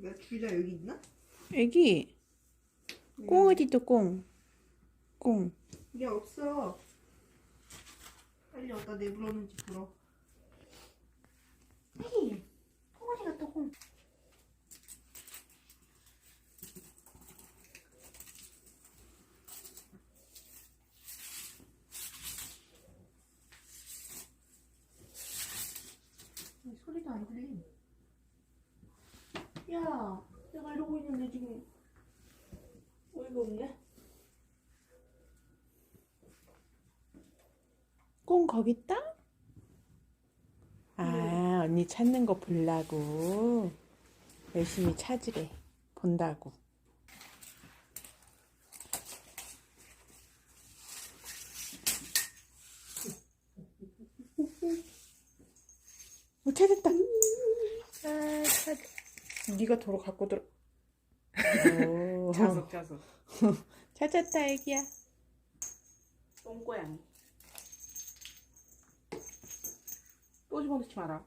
이거 줄자 여기 있나? 애기 꽁 어디 있어 꽁? 꽁. 이게 없어. 빨리 어디다 내불었는지 불어. 에이, 꽁어디 갔다 꽁. 왜 소리도 안 들림. 야, 내가 이러고 있는데 지금 어이가 없네. 꽁 거기 있다? 아 언니 찾는 거 보려고 열심히 찾으래 본다고. 어, 찾았다. 아, 찾. 네가 도로 갖고 들어. 오, 자석 자석. 찾았다, 애기야. 똥고양이. 또 집어넣지 마라.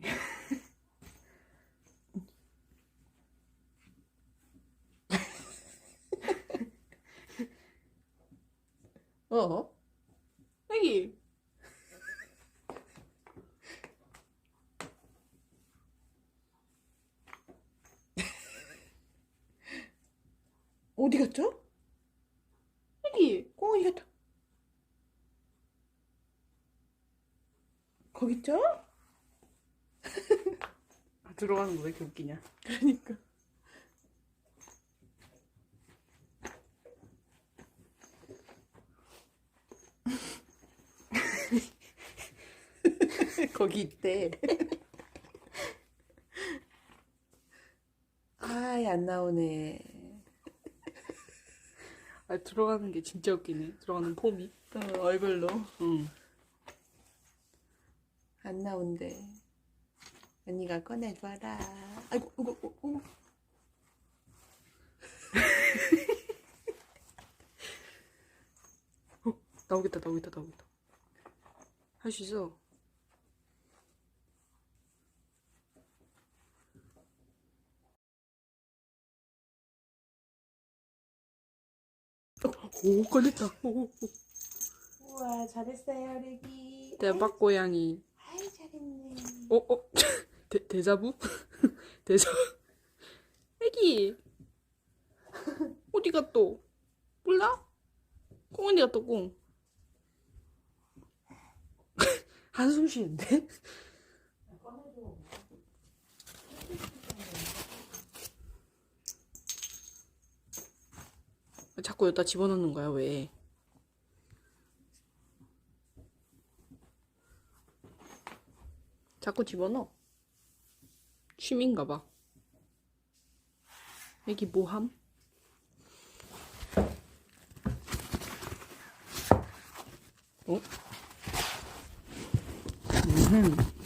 어? 애기. 어디 갔죠? 애기. 꽁 어디 갔다? 거기 있죠? 아, 들어가는 거 왜 이렇게 웃기냐? 그러니까. 거기 있대. 아이, 안 나오네. 아, 들어가는 게 진짜 웃기네. 들어가는 폼이. 어, 얼굴로. 응. 안 나온대. 언니가 꺼내줘라. 아이고, 아이고, 아이고, 아이고. 나오겠다, 나오겠다, 나오겠다. 할 수 있어. 오, 꺼냈다. 오, 오. 우와, 잘했어요, 레기. 대박 고양이. 아이, 잘했네. 어, 어, 대, 대자부? 대자부. 애기. 어디가 또? 몰라? 꽁 어디가 또 꽁? 한숨 쉬는데? 자꾸 여기다 집어넣는 거야, 왜? 자꾸 집어넣어. 취미인가 봐. 애기 뭐함? 어? 음.